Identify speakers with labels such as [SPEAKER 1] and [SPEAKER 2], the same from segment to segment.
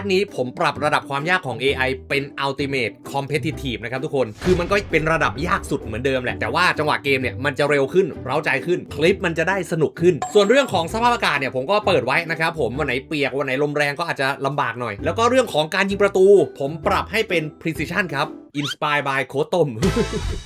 [SPEAKER 1] ร์ทนี้ผมปรับระดับความยากของ AI เป็น Ultimate Competitive นะครับทุกคน คือมันก็เป็นระดับยากสุดเหมือนเดิมแหละ แต่ว่าจังหวะเกมเนี่ยมันจะเร็วขึ้น เร้าใจขึ้น คลิปมันจะได้สนุกขึ้น ส่วนเรื่องของสภาพอากาศเนี่ยผมก็เปิดไว้นะครับผม วันไหนเปียก วันไหนลมแรงก็อาจจะลำบากหน่อย แล้วก็เรื่องของการยิงประตู ผมปรับให้เป็น Precision ครับ Inspire by โคต้ม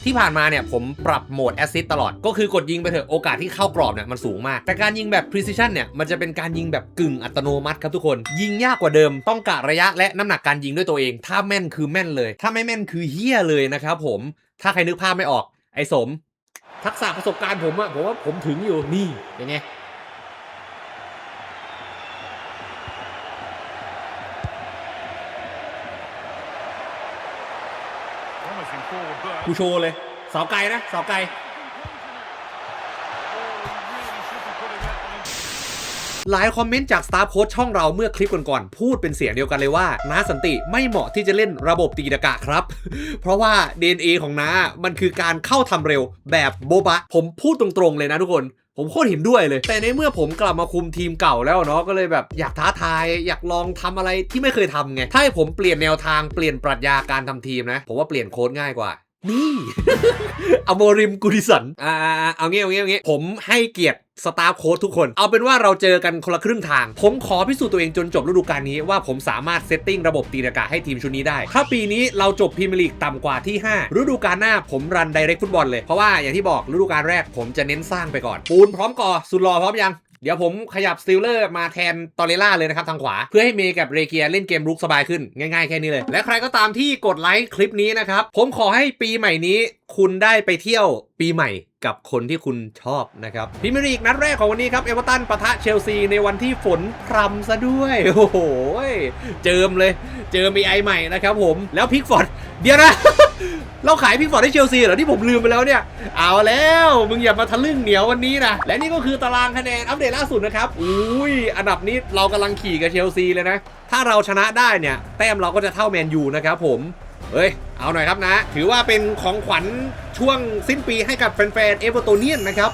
[SPEAKER 1] ที่ผ่านมาเนี่ยผมปรับโหมด Assist ตลอด ก็คือกดยิงไปเถอะ โอกาสที่เข้ากรอบเนี่ยมันสูงมาก แต่การยิงแบบ Precision เนี่ย มันจะเป็นการยิงแบบกึ่งอัตโนมัติครับทุกคน ยิงยากกว่าเดิม ต้องกะระยะและน้ำหนักการยิงด้วยตัวเอง ถ้าแม่นคือแม่นเลย ถ้าไม่แม่นคือเฮี้ยเลยนะครับผม ถ้าใครนึกภาพไม่ออก ไอ้สม ทักษะประสบการณ์ผมอะผมว่าผมถึงอยู่นี่เป็นไง กูโชว์เลยเสาไกลนะเสาไกลหลายคอมเมนต์จากสตาฟโค้ชช่องเราเมื่อคลิปก่อนๆพูดเป็นเสียงเดียวกันเลยว่าน้าสันติไม่เหมาะที่จะเล่นระบบตีตะกะครับ เพราะว่า DNA ของน้ามันคือการเข้าทำเร็วแบบโบบะ ผมพูดตรงๆเลยนะทุกคน ผมโคตรเห็นด้วยเลย แต่ในเมื่อผมกลับมาคุมทีมเก่าแล้วเนาะก็เลยแบบอยากท้าทาย อยากลองทำอะไรที่ไม่เคยทำไง ถ้าให้ผมเปลี่ยนแนวทางเปลี่ยนปรัชญาการทำทีมนะ ผมว่าเปลี่ยนโค้ดง่ายกว่า นี่อโมริมกูดิสันอ่าเอางี้เอางี้เอางี้ผมให้เกียรติสตาฟโค้ดทุกคน เอาเป็นว่าเราเจอกันคนละครึ่งทาง ผมขอพิสูจน์ตัวเองจนจบฤดูกาลนี้ว่าผมสามารถเซตติ้งระบบตีนากาให้ทีมชุดนี้ได้ ถ้าปีนี้เราจบพรีเมียร์ลีกต่ำกว่าที่ 5 ฤดูกาลหน้าผมรันไดเรกฟุตบอลเลย เพราะว่าอย่างที่บอกฤดูกาลแรกผมจะเน้นสร้างไปก่อน ปูนพร้อมก่อสุดรอพร้อมยัง เดี๋ยวผมขยับสติลเลอร์มาแทนตอเรล่าเลยนะครับทางขวา เพื่อให้เมย์กับเรเกียเล่นเกมรุกสบายขึ้น ง่ายๆแค่นี้เลย และใครก็ตามที่กดไลค์คลิปนี้นะครับ ผมขอให้ปีใหม่นี้ คุณได้ไปเที่ยวปีใหม่กับคนที่คุณชอบนะครับพรีเมียร์ลีกนัดแรกของวันนี้ครับ เอเวอร์ตันปะทะเชลซีในวันที่ฝนพรำซะด้วย โอ้โห เจิมเลย เจอมีไอใหม่นะครับผม แล้วพิกฟอร์ด เดี๋ยวนะ เราขายพิกฟอร์ดให้เชลซีเหรอที่ผมลืมไปแล้วเนี่ย เอาแล้ว มึงอย่ามาทะลึ่งเหนียววันนี้นะ และนี่ก็คือตารางคะแนนอัปเดตล่าสุดนะครับ อุ้ย อันดับนี้เรากำลังขี่กับเชลซีเลยนะ ถ้าเราชนะได้เนี่ย แต้มเราก็จะเท่าแมนยูนะครับผม เฮ้ย เอาหน่อยครับนะ ถือว่าเป็นของขวัญช่วงสิ้นปีให้กับแฟนๆ เอเวอร์โตเนียนนะครับ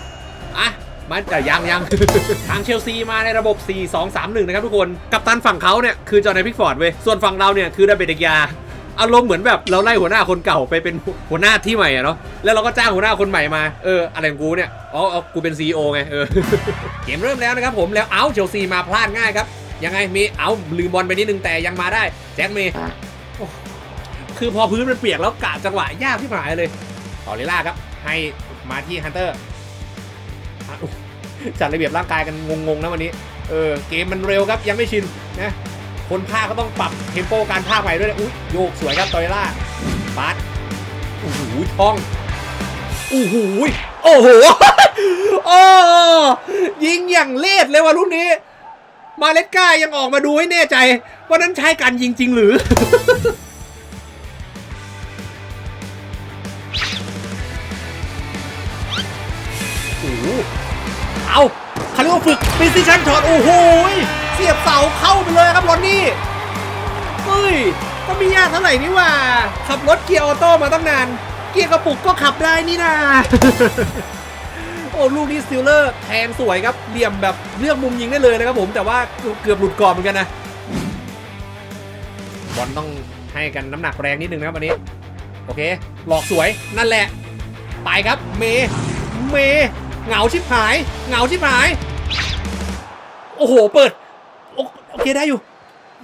[SPEAKER 1] อะมันแต่ยังยังทางเชลซีมาในระบบ 4 2 3 1 นะครับทุกคน กับตันฝั่งเขาเนี่ยคือจอห์นพิกฟอร์ดเว้ย ส่วนฝั่งเราเนี่ยคือดาเบดกยา อารมณ์เหมือนแบบเราไล่หัวหน้าคนเก่าไปเป็นหัวหน้าที่ใหม่อะเนาะแล้วเราก็จ้างหัวหน้าคนใหม่มาเอออะไรของกูเนี่ยอ๋อกูเป็น CEO ไงเออเกมเริ่มแล้วนะครับผมแล้วเอาเชลซีมาพลาดง่ายครับยังไงมีเอาลืมบอลไปนิดนึงแต่ยังมาได้แจ็คเมย์คือพอพื้นมันเปียกแล้วกะจังหวะยากที่หายเลยต่อเลล่าครับ ให้มาที่ฮันเตอร์จัดระเบียบร่างกายกันงงๆนะวันนี้ เออเกมมันเร็วครับยังไม่ชินนะ คนภาคก็ต้องปรับเทมโปการภาคใหม่ด้วยนะอุ้ยโยกสวยครับตอยล่าปาร์ตโอ้โหช่องโอ้โหโอ้โหโอ้ยิงอย่างเลดเลยว่ะรุ่นนี้ มาเลสก้ายังออกมาดูให้แน่ใจ ว่านั้นใช้การยิงจริงหรือโอ้โหเอาเขารียกว่าฝึก precision shot โอ้โห สียบเสาเข้าไปเลยครับรอนนี่เฮ้ยก็ไม่ยากเท่าไหร่นี่ว่า ขับรถเกียร์ออโต้มาตั้งนาน เกียร์กระปุกก็ขับได้นี่นาโอ้ลูกนี้สติลเลอร์แทงสวยครับเหลี่ยมแบบเลือกมุมยิงได้เลยนะครับผมแต่ว่าเกือบหลุดกรอบเหมือนกันนะบอลต้องให้กันน้ำหนักแรงนิดนึงนะครับวันนี้ โอเค หลอกสวยนั่นแหละ ไปครับเม เม เหงาชิบหาย เหงาชิบหาย โอ้โห เปิด เคได้อยู่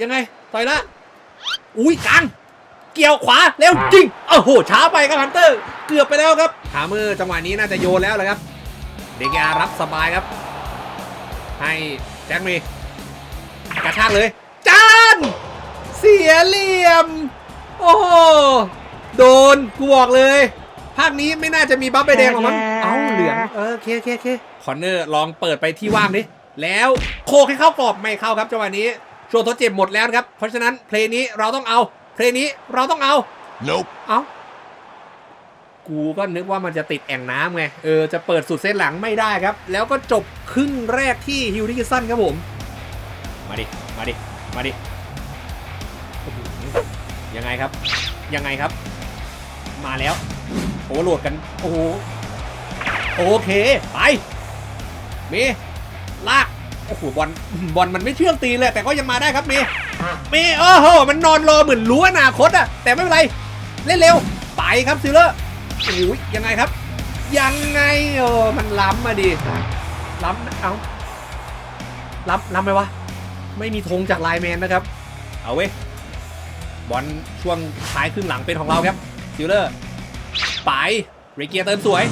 [SPEAKER 1] ยังไงต่อยละ อุ้ยกลาง เกี่ยวขวาเร็วจริงโอ้โหช้าไปครับฮันเตอร์ เกือบไปแล้วครับหามือจังหวะนี้น่าจะโยนแล้วเลยครับ เดกยารับสบายครับ ให้แจ็คมีกระชากเลยจานเสียเหลี่ยม โอ้โหโดนกูบอกเลย ภาคนี้ไม่น่าจะมีบัฟใบแดงหรอกมั้งเอ้าเหลืองเออเคเคเคคอนเนอร์ลองเปิดไปที่ว่างดิ แล้วโคกให้เข้ากรอบไม่เข้าครับจังหวะนี้ช่วงทดเจ็บหมดแล้วนะครับ เพราะฉะนั้นเพลงนี้เราต้องเอา เพลงนี้เราต้องเอา
[SPEAKER 2] Nope.
[SPEAKER 1] เอากูก็นึกว่ามันจะติดแอ่งน้ำไง เออ จะเปิดสุดเส้นหลังไม่ได้ครับ แล้วก็จบครึ่งแรกที่ฮิวดิกิสันครับผม มาดิ มาดิ มาดิอื้อหือยังไงครับ ยังไงครับ มาแล้ว โอ้โหลดกัน โอ้โห โอเค ไป มี ลาก โอ้โหบอลบอลมันไม่เชื่องตีเลยแต่ก็ยังมาได้ครับเมย์เมย์โอ้โห มันนอนรอเหมือนรู้อนาคตอะแต่ไม่เป็นไร เล่นเร็ว ไปครับซิลเลอร์โอ้ยยังไงครับ ยังไงเออมันล้ำมาดิล้ำเอาล้ำล้ำไหมวะ ไม่มีธงจากไลน์แมนนะครับ เอาเว้ยบอลช่วงท้ายครึ่งหลังเป็นของเราครับซิลเลอร์ไปเรเกียเติมสวย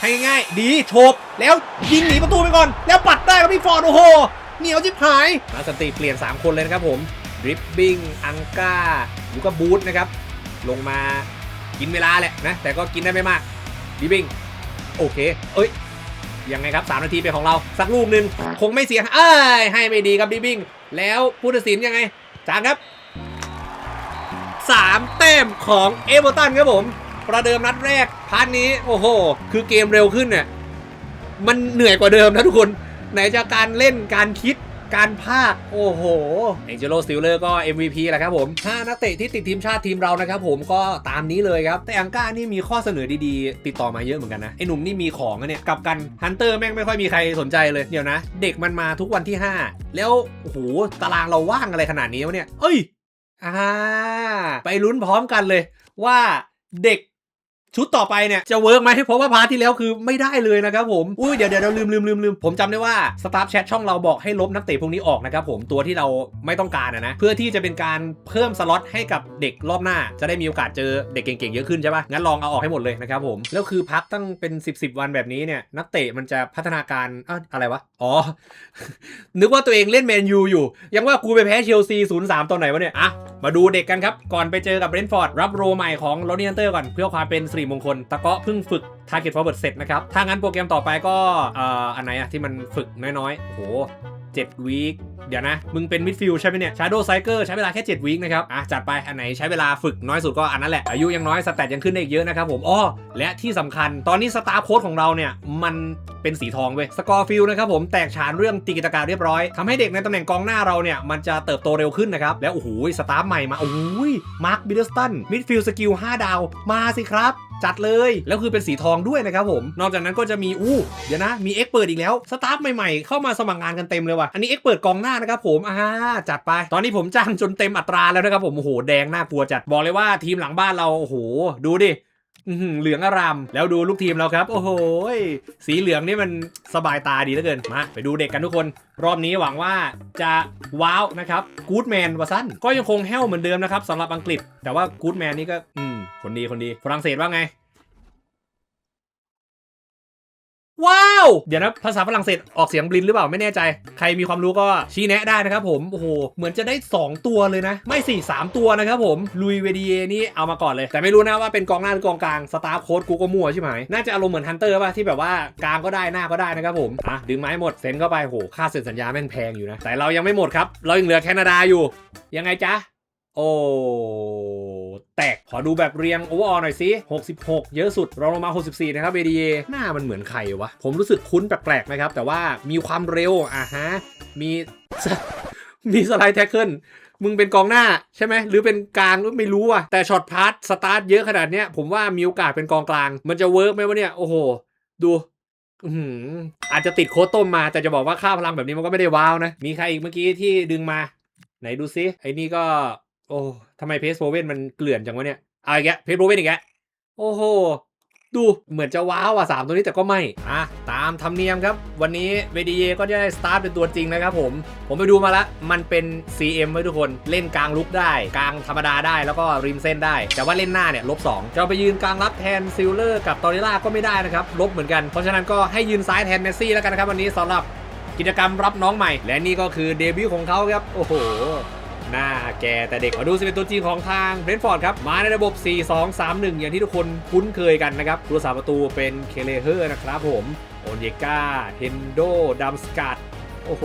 [SPEAKER 1] ให้ง่ายๆดีโฉบแล้วยิงหนีประตูไปก่อน แล้วปัดได้ครับพี่ฟอร์ดโอ้โหเหนียวจิบหายมาสติเปลี่ยน 3 คนเลยนะครับผมดริปบิ้งอังกาลูกาบูธนะครับลงมากินเวลาแหละนะ แต่ก็กินได้ไม่มากดริปบิ้งโอเค เอ้ย ยังไงครับ 3 นาทีเป็นของเรา สักลูกหนึ่งคงไม่เสียเอ้ย ให้ไม่ดีครับดริปบิ้งแล้วผู้ตัดสินยังไงจางครับ 3 แต้มของเอเวอร์ตันครับผม ประเดิมนัดแรกพาร์ทนี้โอ้โห คือเกมเร็วขึ้นเนี่ยมันเหนื่อยกว่าเดิมนะทุกคน ไหนจะการเล่นการคิดการภาค โอ้โหเองเจโลสติลเลอร์ก็ MVP แหละครับผม5นักเตะที่ติดทีมชาติทีมเรานะครับผมก็ตามนี้เลยครับ แต่อังก้านี่มีข้อเสนอดีๆ ติดต่อมาเยอะเหมือนกันนะ ไอ้หนุ่มนี่มีของอะเนี่ยกลับกันฮันเตอร์แม่งไม่ค่อยมีใครสนใจเลย เดี๋ยวนะ เด็กมันมาทุกวันที่ 5 แล้วโอ้โหตารางเราว่างอะไรขนาดนี้วะเนี่ย เอ้ยอ่าไปลุ้นพร้อมกันเลยว่าเด็ก ชุดต่อไปเนี่ยจะเวิร์กไหมเพราะว่าพาร์ทที่แล้วคือไม่ได้เลยนะครับผมอุ้ยเดี๋ยวเดี๋ยวเดี๋ยวลืมลืมลืมลืมผมจำได้ว่าสตาฟแชทช่องเราบอกให้ลบนักเตะพวกนี้ออกนะครับผมตัวที่เราไม่ต้องการอะนะเพื่อที่จะเป็นการเพิ่มสล็อตให้กับเด็กรอบหน้า จะได้มีโอกาสเจอเด็กเก่งๆเยอะขึ้นใช่ปะงั้นลองเอาออกให้หมดเลยนะครับผมแล้วคือพักตั้งเป็น 10บสวันแบบนี้เนี่ยนักเตะมันจะพัฒนาการอ้าอะไรวะอ๋อนึกว่าตัวเองเล่นแมนยูอยู่ ยังว่ากูไปแพ้เชลซี0-3ตอนไหนวะเนี่ยอะมาดูเด็กกันครับก่อนไปเจอกับเบรนฟอร์ดรับโรใหม่ของโรนี่ฮันเตอร์ก่อนเพื่อความเป็นสิริมงคล ตะเกาะเพิ่งฝึก Target Forward เสร็จนะครับ ถ้างั้นโปรแกรมต่อไปก็อ่ออันไหนอะที่มันฝึกน้อยๆโอ้โห7วีคเดี๋ยวนะ มึงเป็นมิดฟิลใช่ไหมเนี่ย Shadow Cycle ใช้เวลาแค่ 7วีคนะครับ อะ จัดไป อันไหนใช้เวลาฝึกน้อยสุดก็อันนั้นแหละ อายุยังน้อย สแตทยังขึ้นได้อีกเยอะนะครับผมอ้อและที่สำคัญ ตอนนี้สตาร์โค้ดของเราเนี่ย มันเป็นสีทองเว้ย สกอร์ฟิลนะครับผมแตกฉานเรื่องตีกิจการเรียบร้อยทำให้เด็กในตำแหน่งกองหน้าเราเนี่ย มันจะเติบโตเร็วขึ้นนะครับ แล้วโอ้โหสตาร์ใหม่มาโอ้ยมาร์คบิลสตันมิดฟิลสกิล5ดาวมาสิครับจัดเลย แล้วคือเป็นสีทองด้วยนะครับผม นอกจากนั้นก็จะมีอู้เดี๋ยวนะ มีเอ็กเปิดอีกแล้ว สตาฟใหม่ๆ เข้ามาสมัครงานกันเต็มเลยว่ะ อันนี้เอ็กเปิดกองหน้านะครับผม อ่า จัดไป ตอนนี้ผมจ้างจนเต็มอัตราแล้วนะครับผม โอ้โห แดงน่ากลัวจัด บอกเลยว่าทีมหลังบ้านเรา โอ้โห ดูดิ เหลืองอาราม แล้วดูลูกทีมเราครับ โอ้โหสีเหลืองนี่มันสบายตาดีเหลือเกินมาไปดูเด็กกันทุกคน รอบนี้หวังว่าจะว้าวนะครับกู๊ดแมนวาสั้นก็ยังคงแห้วเหมือนเดิมนะครับสำหรับอังกฤษ แต่ว่ากู๊ดแมนนี่ก็อืมคนดีคนดีฝรั่งเศสว่าไง ว้าว เดี๋ยวนะภาษาฝรั่งเศสออกเสียงบลินหรือเปล่าไม่แน่ใจ ใครมีความรู้ก็ชี้แนะได้นะครับผม โอ้โห เหมือนจะได้ 2 ตัวเลยนะ ไม่สี่สามตัวนะครับผม ลุยเวดีเยนี่เอามาก่อนเลย แต่ไม่รู้นะว่าเป็นกองหน้าหรือกองกลาง สตาร์โค้ดกูก็มั่วใช่ไหมน่าจะอารมณ์เหมือนฮันเตอร์ป่ะที่แบบว่ากลางก็ได้หน้าก็ได้นะครับผม อะดึงไม้หมดเซ็นเข้าไปโหค่าเซ็นสัญญาแม่งแพงอยู่นะ แต่เรายังไม่หมดครับ เรายังเหลือแคนาดาอยู่ ยังไงจ๊ะ โอ้แตก ขอดูแบบเรียงโอเวอร์ออหน่อยสิ66 เยอะสุดรองลงมา 64 นะครับ ADA หน้ามันเหมือนใครวะ ผมรู้สึกคุ้นแปลกๆนะครับ แต่ว่ามีความเร็วอะฮะ มีมีสไลด์แท็กเกิลมึงเป็นกองหน้าใช่ไหมหรือเป็นกลางหรือไม่รู้อะแต่ช็อตพาร์ทสตาร์ทเยอะขนาดเนี้ยผมว่ามีโอกาสเป็นกองกลาง มันจะเวิร์กไหมวะเนี่ย โอ้โห ดูอื้อหืออาจจะติดโค้ดต้มมาแต่จะบอกว่าค่าพลังแบบนี้มันก็ไม่ได้ว้าวนะ มีใครอีกเมื่อกี้ที่ดึงมา ไหนดูซิไอ้นี่ก็ โอ้ทำไมเพสโ o เวนมันเกลื่อนจังวะเนี่ยเอาอีกแกเพสโ o เวนอีกแกโอ้โห ดูเหมือนจะว้าวอะสามตัวนี้แต่ก็ไม่ อะ ตามธรรมเนียมครับ วันนี้เวดีเยก็จะได้สตาร์ทเป็นตัวจริงนะครับผม ผมไปดูมาล้วมันเป็น CM ไว้ทุกคน เล่นกลางลุกได้ กลางธรรมดาได้แล้วก็ริมเส้นได้ แต่ว่าเล่นหน้าเนี่ยลบ2จะไปยืนกลางรับแทนซิลเลอร์กับตอริล่าก็ไม่ได้นะครับ ลบเหมือนกัน เพราะฉะนั้นก็ให้ยืนซ้ายแทนเมสซี่แล้วกันนะครับวันนี้สำหรับกิจกรรมรับน้องใหม่ และนี่ก็คือเดบิวต์ของเขาครับ โอ้โห หน้าแกแต่เด็กมาดูสิเป็นตัวจริงของทางเบรนฟอร์ดครับ มาในระบบ 4-2-3-1 อย่างที่ทุกคนคุ้นเคยกันนะครับตัวสาประตูเป็นเคเลเฮอร์นะครับผมโอนเยกาเฮนโดดัมสกัดโอ้โห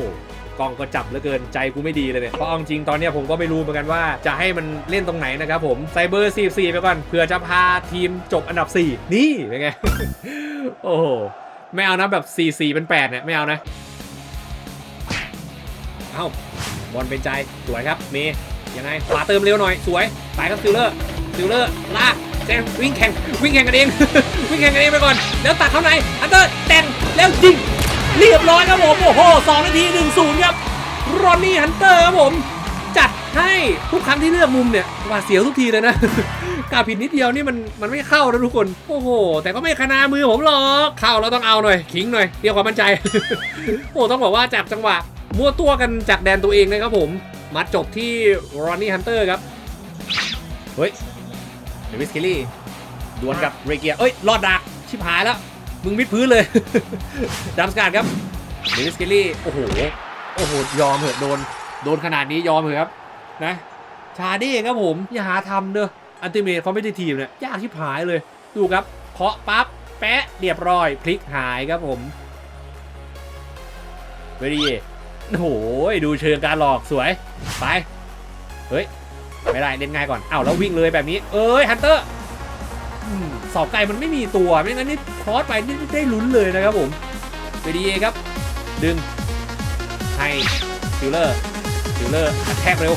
[SPEAKER 1] กองก็จับเหลือเกินใจกูไม่ดีเลยเนี่ยเพราะเอาจริงตอนเนี้ยผมก็ไม่รู้เหมือนกันว่าจะให้มันเล่นตรงไหนนะครับผมไซเบอร์ 44 ไปก่อนเผื่อจะพาทีมจบอันดับ 4 นี่เป็นไง โอ้โห ไม่เอานะแบบ 4-4 เป็น 8 เนี่ย ไม่เอานะ เอ้า บอลเป็นใจสวยครับเมย์ยังไงขวาเติมเร็วหน่อยสวยไปครับซิลเลอร์ซิลเลอร์ลากเจมวิ่งแข่งวิ่งแข่งกันเอง วิ่งแข่งกันเองไปก่อนแล้วตัดเข้าในอันเตอร์แต่งแล้วยิง
[SPEAKER 3] เรียบร้อยครับผมโอ้โหสองนาทีหนึ่งศูนย์ครับรอนนี่ฮันเตอร์ครับผมจัดให้ทุกครั้งที่เลือกมุมเนี่ยหวาเสียวทุกทีเลยนะกาผิดนิดเดียวนี่มันมันไม่เข้านะทุกคน โอ้โห แต่ก็ไม่คณามือผมหรอก เข้าเราต้องเอาหน่อยขิงหน่อยเรียกความมั่นใจ โอ้ต้องบอกว่าจากจังหวะ มั่วตัวกันจากแดนตัวเองเลยครับผมมาจบที่รอนนี่ฮันเตอร์ครับ เฮ้ยเดวิสเคลลี่ดวลกับเรเกียเอ้ย รอดดักชิบหายแล้ว มึงมิดพื้นเลย ดัมสการ์ดครับเดวิสเคลลี่ โอ้โห โอ้โห ยอมเถอะโดน โดนขนาดนี้ยอมเถอะครับ นะ ชาเด้ครับผม อย่าหาทำเด้ออันติเมทเขาไม่ได้ทีมเนี่ย ยากชิบหายเลย ดูครับ เคาะปั๊บ แปะเรียบร้อย พลิกหายครับผมเวดี โอ้โหดูเชิงการหลอกสวย ไป เฮ้ย ไม่ได้เล่นง่ายก่อนอ้าวแล้ววิ่งเลยแบบนี้ เอ้ยฮันเตอร์อืมเสาไก่มันไม่มีตัว ไม่งั้นนี่คอสไปนี่ได้ลุ้นเลยนะครับผมไปดีครับ ดึงให้ซิลเลอร์ซิลเลอร์แทกเร็ว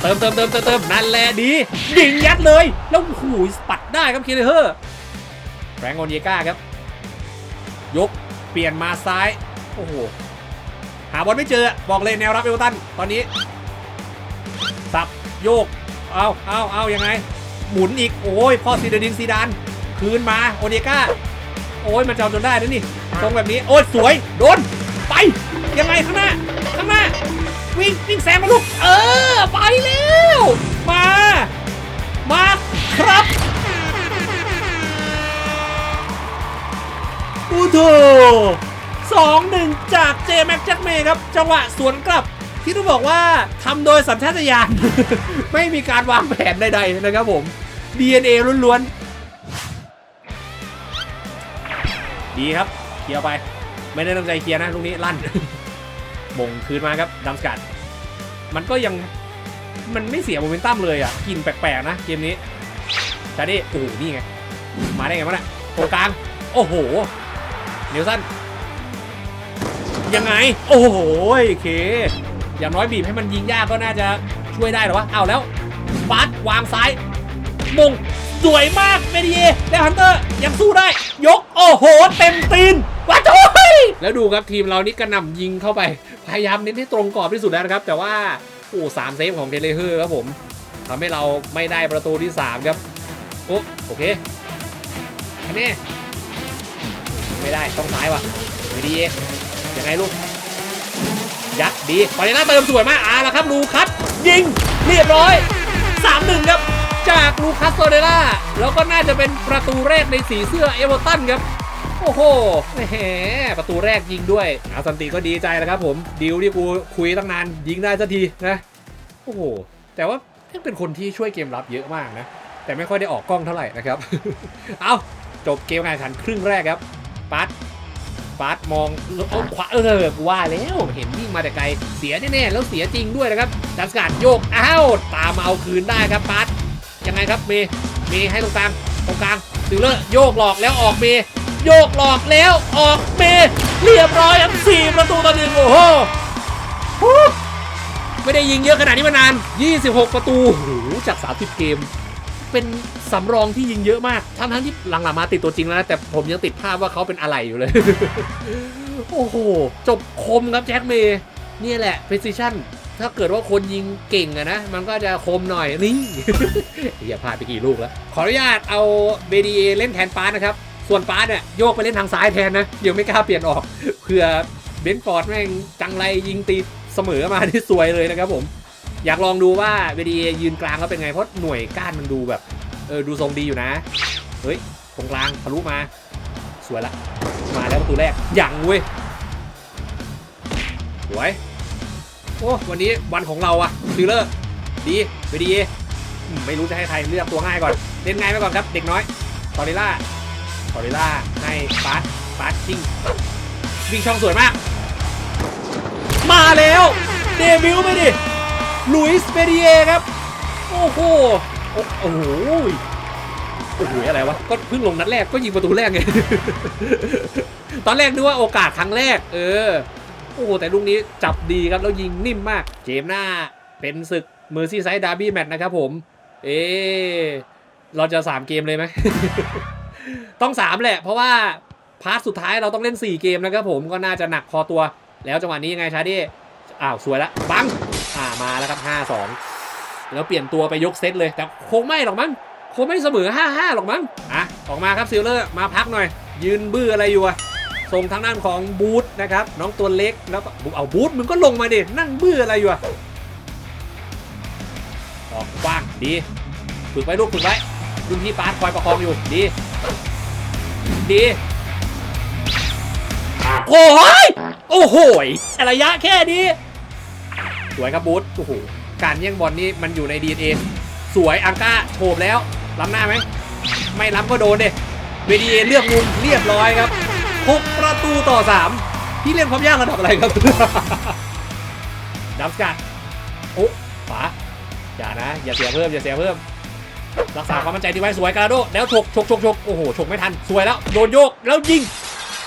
[SPEAKER 3] เติมเติมเติมเติมเติมนั่นแหละดียิงยัดเลย แล้วหูปัดได้ครับเคเลเฮอร์แฟรงก์โอนเยก้าครับ ยกเปลี่ยนมาซ้าย โอ้โห หาบอลไม่เจอบอกเลยแนวรับเอเวอร์ตันตอนนี้ สับโยก เอาเอาเอายังไง หมุนอีก โอ้ยพ่อซีเดดินซีดาน คืนมาโอเดก้า โอ้ยมันจะเอาจนได้นะนี่ตรงแบบนี้ โอ้ยสวย โดน ไป ยังไงข้างหน้า ข้างหน้า วิ่งวิ่งแซงมาลูก เออ ไปแล้ว มา มาครับอูโถสองห นึ่งจากเจแม็กแจ็คเมย์ครับ จังหวะสวนกลับที่ต้องบอกว่าทำโดยสัญชาตญาณ ไม่มีการวางแผนใดๆนะครับผม DNA ล้วนๆ ดีครับเคลียร์ไป ไม่ได้ตั้งใจเคลียร์นะลูกนี้ลั่น มงคืนมาครับดัมสกัด มันก็ยังมันไม่เสียโมเมนตัมเลยอะกลินแปลกๆนะเกมนี้ชาดิโอ้โหนี่ไง มาได้ไงวะเนี่ยตรงกลาง โอ้โห เนลสัน ยังไง โอ้โหเค อย่างน้อยบีบให้มันยิงยากก็น่าจะช่วยได้หรอวะเอาแล้วฟาสวางซ้ายมงสวยมากเมดิเยแล้วฮันเตอร์ยังสู้ได้ ยก โอ้โห เต็มตีนว้าโจ้ยแล้วดูครับทีมเรานี่กระหน่ำยิงเข้าไป พยายามเน้นให้ตรงกรอบที่สุดแล้วนะครับ แต่ว่าโอ้สามเซฟของเทเลเฮอร์ครับผมทำให้เราไม่ได้ประตูที่ 3 ครับโอ้โอเคคะแน่ไม่ได้ต้องซ้ายว่ะเมดิเยังไงลูก ยัดดีตอนนี้น่าเติมสวยมากอ่าแล้วครับลูคัสยิงเรียบร้อย3-1ครับ จากลูคัสโซเดล่าแล้วก็น่าจะเป็นประตูแรกในสีเสื้อเอเวอร์ตันครับ โอ้โหแหมประตูแรกยิงด้วยอาสันติก็ดีใจแล้วครับผมดีลที่กูคุยตั้งนานยิงได้สักทีนะ โอ้โห แต่ว่ายังเป็นคนที่ช่วยเกมรับเยอะมากนะ แต่ไม่ค่อยได้ออกกล้องเท่าไหร่นะครับ เอาจบเกมการแข่งขันครึ่งแรกครับ ปัด ฟาสมองเออขวาเออกูว่าแล้วเห็นวิ่งมาแต่ไกลเสียแน่ๆแล้วเสียจริงด้วยนะครับดัสกัดโยกอ้าวตามมาเอาคืนได้ครับฟาสยังไงครับเมย์เมย์ให้ตรงกลางตรงกลางซิลเลอร์โยกหลอกแล้วออกเมย์โยกหลอกแล้วออกเมย์เรียบร้อยครับสี่ประตูต่อหนึ่งโอ้โหไม่ได้ยิงเยอะขนาดนี้มานาน 26 ประตูโอ้โหจาก 30 เกม เป็นสำรองที่ยิงเยอะมาก ทั้งทั้งที่หลังๆมาติดตัวจริงแล้วนะ แต่ผมยังติดภาพว่าเขาเป็นอะไรอยู่เลย โอ้โห จบคมครับแจ็คเมย์นี่แหละ precision ถ้าเกิดว่าคนยิงเก่งอะนะ มันก็จะคมหน่อยนี่อย่าพลาดไปกี่ลูกแล้ว ขออนุญาตเอา BDA เล่นแทนปานะครับ ส่วนปาเนี่ยโยกไปเล่นทางซ้ายแทนนะยังไม่กล้าเปลี่ยนออกเผื่อเบนฟอร์ดแม่งจังไรยิงตีเสมอมาที่สวยเลยนะครับผม อยากลองดูว่า BDA ยืนกลางแล้วเป็นไง เพราะหน่วยก้านมันดูแบบ เออ ดูทรงดีอยู่นะ เฮ้ยตรงกลางทะลุมา สวยละ มาแล้วประตูแรกยังเว้ย สวย โอ้ วันนี้วันของเราอะซิลเลอร์ ดีไปดีไม่รู้จะให้ใครเลือกตัวง่ายก่อน เล่นง่ายไปก่อนครับ เด็กน้อยตอริล่าตอริล่าให้ฟาสฟาสชิงวิ่งช่องสวยมาก มาแล้ว เดบิวต์ไปดิ ลุยส์เปเดียครับ โอ้โห โอ้โหโอ้โหอะไรวะ ก็เพิ่งลงนัดแรกก็ยิงประตูแรกไง ตอนแรกนึกว่าโอกาสครั้งแรก เออ โอ้โห แต่ลูกนี้จับดีครับ แล้วยิงนิ่มมาก เกมหน้าเป็นศึกเมอร์ซี่ไซด์ดาร์บี้แมตช์นะครับผม เอะเราจะ 3 เกมเลยไหม ต้อง 3 แหละ เพราะว่าพาร์ทสุดท้ายเราต้องเล่น 4 เกมนะครับผมก็น่าจะหนักพอตัว แล้วจังหวะนี้ยังไงชาดิอ้าว สวยละ บัง อ่ามาแล้วครับ5-2แล้วเปลี่ยนตัวไปยกเซตเลย แต่คงไม่หรอกมั้งคงไม่เสมอ5-5หรอกมั้งอะออกมาครับซิลเลอร์มาพักหน่อย ยืนบื้ออะไรอยู่อะส่งทางด้านของบูธนะครับน้องตัวเล็กแล้วก็เอาบูธมึงก็ลงมาดินั่งบื้ออะไรอยู่อะออกกว้างดีฝึกไว้ลูกฝึกไว้รุ่นพี่ปาร์ตคอยประคองอยู่ดีดีโอ้ยโอ้โหยระยะแค่นี้ สวยครับบูธโอ้โหการแย่งบอลนี่มันอยู่ใน DNA สวยอังก้าโฉบแล้วล้ำหน้าไหมไม่ล้ำก็โดนเด็เวดีเอเลือกมุมเรียบร้อยครับ6ประตูต่อ 3 พี่เล่นความยากระดับอะไรครับดับสกัดโอ้ขวาอย่านะ อย่าเสียเพิ่ม อย่าเสียเพิ่ม รักษาความมั่นใจดีไว้สวยกาโด แล้วฉกฉกฉกฉกโอ้โหฉกไม่ทัน สวยแล้ว โดนโยก แล้วยิง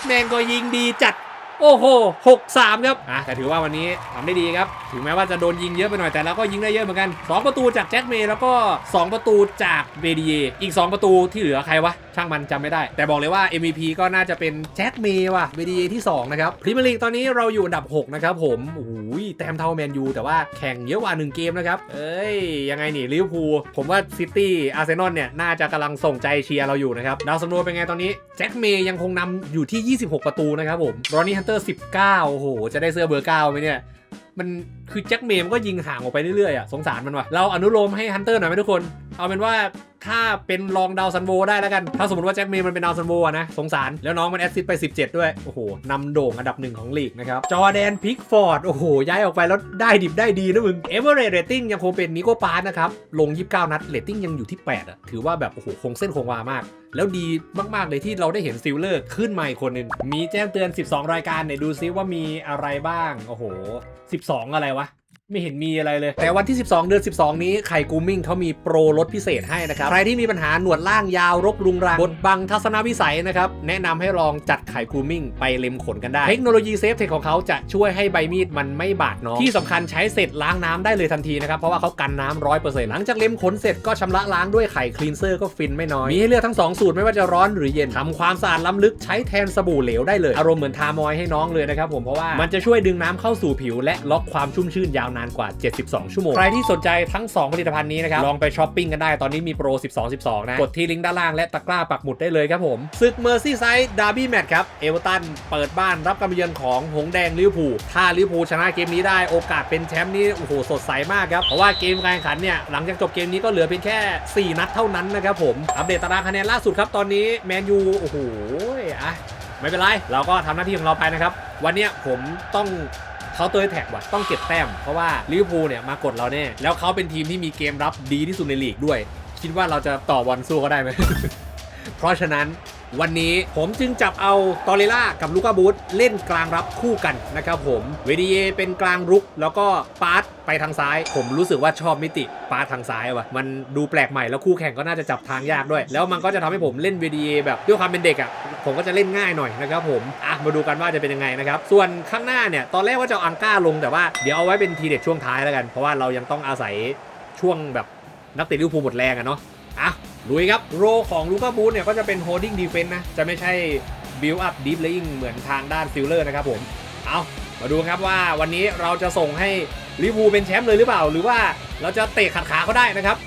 [SPEAKER 3] แมงก็ยิงดีจัด โอ้โหหกสามครับอะแต่ถือว่าวันนี้ทำได้ดีครับ ถึงแม้ว่าจะโดนยิงเยอะไปหน่อยแต่เราก็ยิงได้เยอะเหมือนกัน 2 ประตูจากแจ็คเมย์แล้วก็ 2 ประตูจากเบดีเยอีก 2 ประตูที่เหลือใครวะ ช่างมันจำไม่ได้ แต่บอกเลยว่า MVP ก็น่าจะเป็นแจ็คเมย์ว่ะเบดีเยที่ 2 นะครับพรีเมียร์ลีกตอนนี้เราอยู่อันดับ 6 นะครับผมโอ้โหแต้มเท่าแมนยูแต่ว่าแข่งเยอะกว่า 1 เกมนะครับเอ้ยยังไงนี่ลิเวอร์พูลผมว่าซิตี้อาร์เซนอลเนี่ยน่าจะกำลังส่งใจเชียร์เราอยู่นะครับดาวซันโดเป็นไงตอนนี้แจ็คเมย์ยังคงนำอยู่ที่ 26 ประตูนะครับผมรอนนี่เตอร์ 19 โอ้โห จะได้เสื้อเบอร์ 9ไหมเนี่ย มันคือแจ็คเมย์มันก็ยิงห่างออกไปเรื่อยๆอะสงสารมันว่ะเราอนุโลมให้ฮันเตอร์หน่อยไหมทุกคน เอาเป็นว่าถ้าเป็นรองดาวซันโวได้แล้วกัน ถ้าสมมติว่าแจ็คเมย์มันเป็นดาวซันโวนะ สงสาร แล้วน้องมันแอสซิสไป 17 ด้วย โอ้โหนำโด่งอันดับหนึ่งของลีกนะครับ จอแดนพิกฟอร์ด โอ้โห ย้ายออกไปแล้วได้ดิบได้ดีนะมึงเอเวอร์เรตติ้งยังคงเป็นนิโกปาร์นะครับ ลง 29 นัดเรตติ้งยังอยู่ที่ 8 อะ ถือว่าแบบ โอ้โห คงเส้นคงวามาก แล้วดีมากๆเลยที่เราได้เห็นซิลเลอร์ขึ้นมาอีกคนนึงมีแจ้งเตือน 12 รายการเนี่ยดูซิว่ามีอะไรบ้างโอ้โห 12 อะไรวะ ไม่เห็นมีอะไรเลย แต่วันที่ 12 เดือน 12 นี้ไข่กูมิ่งเขามีโปรลดพิเศษให้นะครับ ใครที่มีปัญหาหนวดล่างยาวรกรุงรังบดบังทัศนวิสัยนะครับ แนะนำให้ลองจัดไข่กูมิ่งไปเล็มขนกันได้ เทคโนโลยีเซฟเทคของเขาจะช่วยให้ใบมีดมันไม่บาดน้อง ที่สำคัญใช้เสร็จล้างน้ำได้เลยทันทีนะครับ เพราะว่าเขากันน้ำร้อยเปอร์เซ็นต์หลังจากเล็มขนเสร็จก็ชำระล้างด้วยไข่คลีนเซอร์ก็ฟินไม่น้อย มีให้เลือกทั้ง 2 สูตรไม่ว่าจะร้อนหรือเย็นทำความสะอาดล้ำลึกใช้แทนสบู่เหลวได้เลย อารมณ์เหมือนทามอยให้น้องเลยนะครับผมเพราะว่ามันจะช่วยดึงน้ำเข้าสู่ผิวและล็อกความชุ่มชื่นยาวนานกว่า 72 ชั่วโมง ใครที่สนใจทั้ง 2 ผลิตภัณฑ์นี้นะครับ ลองไปช้อปปิ้งกันได้ ตอนนี้มีโปร 12 12 นะ กดที่ลิงก์ด้านล่างและตะกร้าปักหมุดได้เลยครับผมศึกเมอร์ซี่ไซด์ดาร์บี้แมตช์ครับ เอเวอร์ตันเปิดบ้านรับการมาเยือนของหงส์แดงลิเวอร์พูล ถ้าลิเวอร์พูลชนะเกมนี้ได้โอกาสเป็นแชมป์นี่โอ้โหสดใสมากครับ เพราะว่าเกมการแข่งขันเนี่ยหลังจากจบเกมนี้ก็เหลือเพียงแค่ 4 นัดเท่านั้นนะครับผม อัปเดตตารางคะแนนล่าสุดครับตอนนี้แมนยูโอ้โหอะไม่เป็นไร เราก็ทำหน้าที่ของเราไปนะครับ วันเนี้ยผมต้อง เขาตัวแท็กว่ะต้องเก็บแต้มเพราะว่าลิเวอร์พูลเนี่ยมากดเราแน่ แล้วเขาเป็นทีมที่มีเกมรับดีที่สุดในลีกด้วย คิดว่าเราจะต่อบอลสู้เขาได้ไหม เพราะฉะนั้น วันนี้ผมจึงจับเอาตอเรล่ากับลูก้าบูธเล่นกลางรับคู่กันนะครับผม เวดีเยเป็นกลางรุก แล้วก็ปาร์ตไปทางซ้าย ผมรู้สึกว่าชอบมิติปาร์ตทางซ้ายว่ะ มันดูแปลกใหม่แล้วคู่แข่งก็น่าจะจับทางยากด้วย แล้วมันก็จะทำให้ผมเล่นเวดีเยแบบด้วยความเป็นเด็กอะผมก็จะเล่นง่ายหน่อยนะครับผมอะมาดูกันว่าจะเป็นยังไงนะครับ ส่วนข้างหน้าเนี่ยตอนแรกว่าจะอาอังก้าลงแต่ว่าเดี๋ยวเอาไว้เป็นทีเด็ดช่วงท้ายแล้วกัน เพราะว่าเรายังต้องอาศัยช่วงแบบนักเตะลิเวอร์พูลหมดแรงอะเนาะอะ ลุยครับโรของลูก้าบูธเนี่ยก็จะเป็น holding defense นะ จะไม่ใช่ build up deep laying เหมือนทางด้านซิลเลอร์นะครับผม เอามาดูครับว่าวันนี้เราจะส่งให้ลิวบูเป็นแชมป์เลยหรือเปล่า หรือว่าเราจะเตะขัดขาเขาได้นะครับ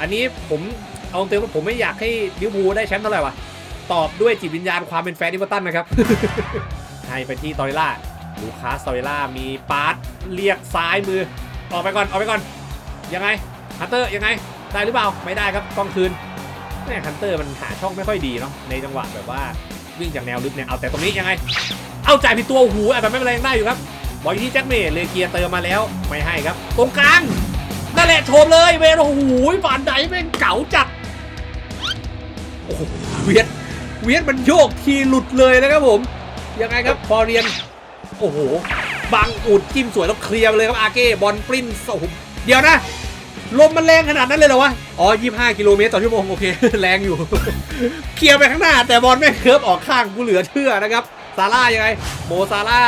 [SPEAKER 3] อันนี้ผมเอาเต็มว่าผมไม่อยากให้ลิวบูได้แชมป์เท่าไหร่วะตอบด้วยจิตวิญญาณความเป็นแฟนดิวตันนะครับให้ไปที่ตอริล่าลูคัสตอริล่ามีปาร์ตเรียกซ้ายมือออกไปก่อนออกไปก่อนยังไงฮันเตอร์ยังไงได้หรือเปล่าไม่ได้ครับต้องคืน แม่ฮันเตอร์มันหาช่องไม่ค่อยดีเนาะในจังหวะแบบว่าวิ่งจากแนวลึกเนี่ยเอาแต่ตรงนี้ยังไง เอาจ่ายผิดตัวโอ้โหูแต่ไม่เป็นไรยังได้อยู่ครับบอลอยู่ที่แจ็คเมย์เลเกียร์เติมมาแล้วไม่ให้ครับ ตรงกลางนั่นแหละโชมเลยเวรโอ้โหฝันไหนแม่งเก๋าจัดโอ้โหเวียดเวียดมันโยกทีหลุดเลยนะครับผม ยังไงครับพอเรียน โอ้โหบังอุดจิ้มสวยแล้วเคลียร์เลยครับอาเก้บอลปริ้นโอ้โหเดี๋ยวนะ ลมมันแรงขนาดนั้นเลยเหรอวะ อ๋อ 25 กิโลเมตรต่อชั่วโมง โอเค แรงอยู่ เคลียร์ไปข้างหน้า แต่บอลไม่งเคิร์ฟออกข้างกูเหลือเชื่อนะครับ ซาร่ายังไง โมซาร่า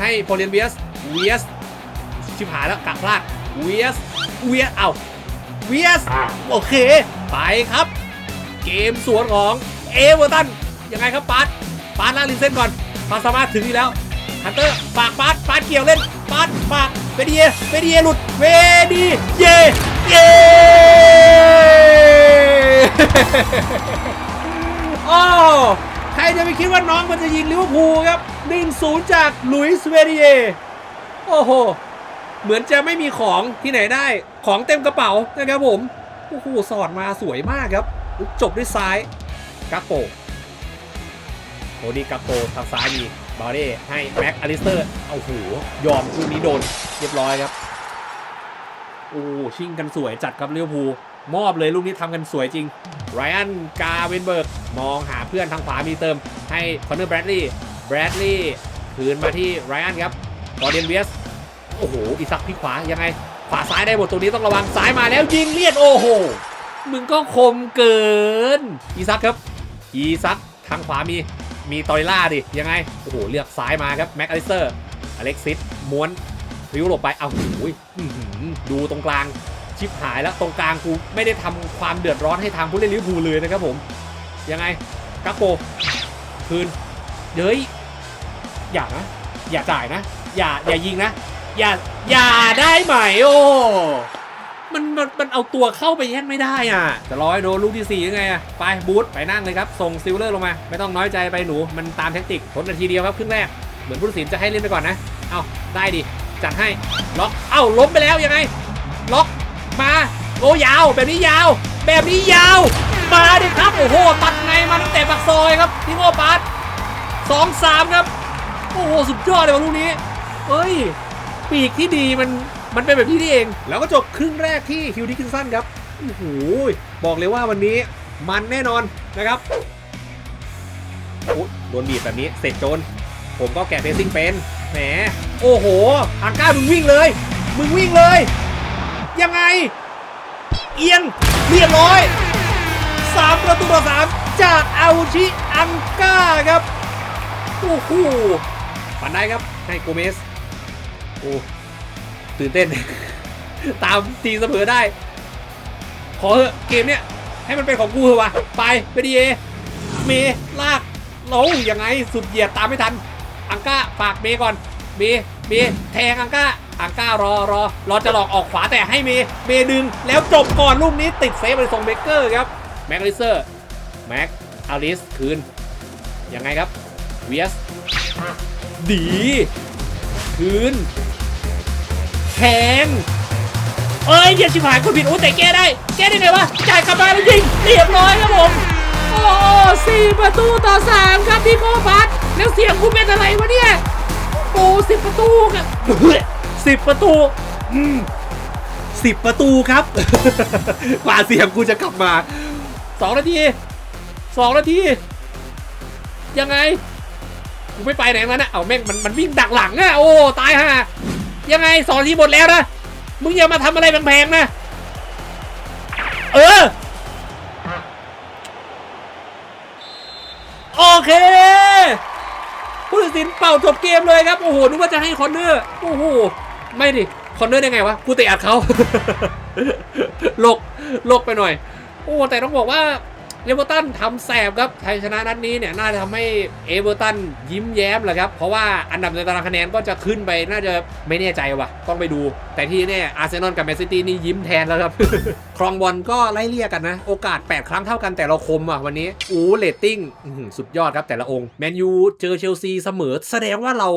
[SPEAKER 3] ให้พเลียนเบียส เวียส ชิบหายแล้วกะพลาด เวียส เวียส เอ้า เวียส โอเค ไปครับ เกมสวนของเอเวอร์ตัน ยังไงครับปาร์ตปาดล่างลินเส้นก่อนปาดสามารถถึงนี่แล้วฮันเตอร์ฝากปาดปาดเกี่ยวเล่นปาดฝากเวดีเยเวดีเยหลุด เวดีเย เยโอ้ใครจะไปคิดว่าน้องมันจะยิงลิเวอร์พูลครับ1-0จากลุยส์เวดียโอ้โห เหมือนจะไม่มีของที่ไหนได้ ของเต็มกระเป๋านะครับผม โอ้โห สอดมาสวยมากครับ จบด้วยซ้ายกักโปโหนี่กักโปทางซ้ายมีบาเร่ให้แม็กอลิสเตอร์ เอาโหยอมลูกนี้โดน เรียบร้อยครับ อ้ชิงกันสวยจัดครับลิเวอร์พูมอบเลยลูกนี้ทำกันสวยจริงไรอันกาเวนเบิร์กมองหาเพื่อนทางขวามีเติม ให้คอนเนอร์แบรดลีย์แบรดลีย์คืนมาที่ไรอันครับกอร์เดนเวียสโอ้โหอีซักพี่ขวายังไงขวาซ้ายได้หมดตรงนี้ต้องระวังซ้ายมาแล้วยิงเลียดโอ้โหมึงก็คมเกินอีซักครับ อีซักทางขวามีมีตอยล่าดิยังไงโอ้โหเลือกซ้ายมาครับแม็กอลิสเตอร์อเล็กซิสม้วน ริ้วหลบไป เอาหูยอื้อหือดูตรงกลาง ชิปหายแล้วตรงกลางกูไม่ได้ทำความเดือดร้อนให้ทางผู้เล่นลิเวอร์พูลเลยนะครับผม ยังไงกักโปคืนเฮ้ยอย่านะ อย่าจ่ายนะ อย่าอย่ายิงนะ อย่าอย่าได้ไหมโอ้มันมันมันเอาตัวเข้าไปแย่งไม่ได้อะจะร้อยโดนลูกที่สี่ยังไงอะ ไปบูทไปนั่งเลยครับ ส่งซิลเลอร์ลงมา ไม่ต้องน้อยใจไปหนู มันตามแท็กติกทนนาทีเดียวครับครึ่งแรก เหมือนผู้ตัดสินจะให้เล่นไปก่อนนะ เอาได้ดิ จัดให้ล็อกเอ้าล้มไปแล้วยังไง ล็อกมาโอ้ยาว แบบนี้ยาว แบบนี้ยาว มาดิครับโอ้โหตัดในมาตั้งแต่ปากซอยครับทิโก้ปาร์ตสองสามครับ โอ้โหสุดยอดเลยว่ะลูกนี้เอ้ย ปีกที่ดีมันมันเป็นแบบนี้นี่เอง
[SPEAKER 1] แล้วก็จบครึ่งแรกที่ฮิวดิคินสันครับโอ้โหบอกเลยว่าวันนี้มันแน่นอนนะครับโอ้โดนบีบแบบนี้เสร็จโจนผมก็แกะเฟซซิ่งเป็น แหม โอ้โหอังก้ามึงวิ่งเลย มึงวิ่งเลย
[SPEAKER 3] ยังไง เอียงเรียบร้อยสามประตูต่อสามจากอาชิอังก้าครับ
[SPEAKER 1] โอ้โหปันได้ครับ ให้โกเมส โอ้ ตื่นเต้น ตามตีเสมอได้ ขอเถอะเกมเนี้ยให้มันเป็นของกูเถอะวะ ไป ไปดีเอ เมลากเรายังไง สุดเหยียดตามไม่ทัน อังก้าฝากเมก่อนเมเมแทงอังก้าอังก้ารอรอรอจะหลอกออกขวาแต่ให้เมเมดึงแล้วจบก่อนลูกนี้ติดเซฟไปส่งเบเกอร์ครับแม็กลิเซอร์แม็กอลิสคืนยังไงครับเวียสดีคืนแทง
[SPEAKER 3] เอ้ยเหี้ยชิบหายคนผิดโอ้แต่แก้ได้ แก้ได้ไงวะ จ่ายกลับมาแล้วยิงเรียบร้อยครับผม โอ้สี่ประตูต่อสามครับพี่โก้พัด แล้วเสียงกูเป็นอะไรวะเนี่ยโอ้สิบประตูครับสิบประตู
[SPEAKER 1] อืมสิบประตูครับกว่าเสียงกูจะกลับมา
[SPEAKER 3] สองนาทีสองนาทียังไงกูไม่ไปไหนมันนะเอาแม่งมันมันวิ่งดักหลังอะโอ้ตายห่ายังไงสองนาทีหมดแล้วนะมึงอย่ามาทำอะไรแพงๆนะเออ โอเค ตัดสินเป่าจบเกมเลยครับ โอ้โหนึกว่าจะให้คอนเนอร์โอ้โหไม่ดิคอนเนอร์ได้ไงวะกูเตะอัดเขาหลกหลกไปหน่อย โอ้แต่ต้องบอกว่า เอเวอร์ตันทำแสบครับชัยชนะนัดนี้เนี่ยน่าจะทำให้เอเวอร์ตันยิ้มแย้มแหละครับ เพราะว่าอันดับในตารางคะแนนก็จะขึ้นไปน่าจะไม่แน่ใจว่ะ ต้องไปดู แต่ที่แน่อาร์เซนอลกับแมนซิตี้นี่ยิ้มแทนแล้วครับ ครองบอลก็ไล่เลี่ยกันนะ โอกาส 8 ครั้งเท่ากันแต่เราคมอะวันนี้อู้เรตติ้งสุดยอดครับแต่ละองค์แมนยูเจอเชลซีเสมอ แสดงว่าเรา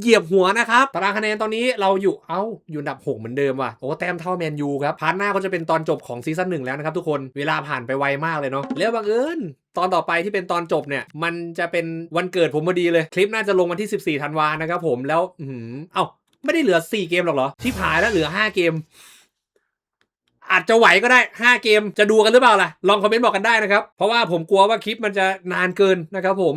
[SPEAKER 3] เหยียบหัวนะครับ ตารางคะแนนตอนนี้เราอยู่ เอ้า อยู่อันดับ 6 เหมือนเดิมว่ะ โอ้แต้มเท่าแมนยูครับ พาร์ทหน้าก็จะเป็นตอนจบของซีซั่นหนึ่งแล้วนะครับทุกคน เวลาผ่านไปไวมากเลยเนาะ แล้วบังเอิญตอนต่อไปที่เป็นตอนจบเนี่ย มันจะเป็นวันเกิดผมพอดีเลย คลิปน่าจะลงวันที่ 14ธันวานะครับผม แล้ว อือหือเอ้า ไม่ได้เหลือ 4 เกมหรอกเหรอ ที่ผายแล้วเหลือ 5 เกมอาจจะไหวก็ได้ 5 เกมจะดูกันหรือเปล่าล่ะ ลองคอมเมนต์บอกกันได้นะครับ เพราะว่าผมกลัวว่าคลิปมันจะนานเกินนะครับผม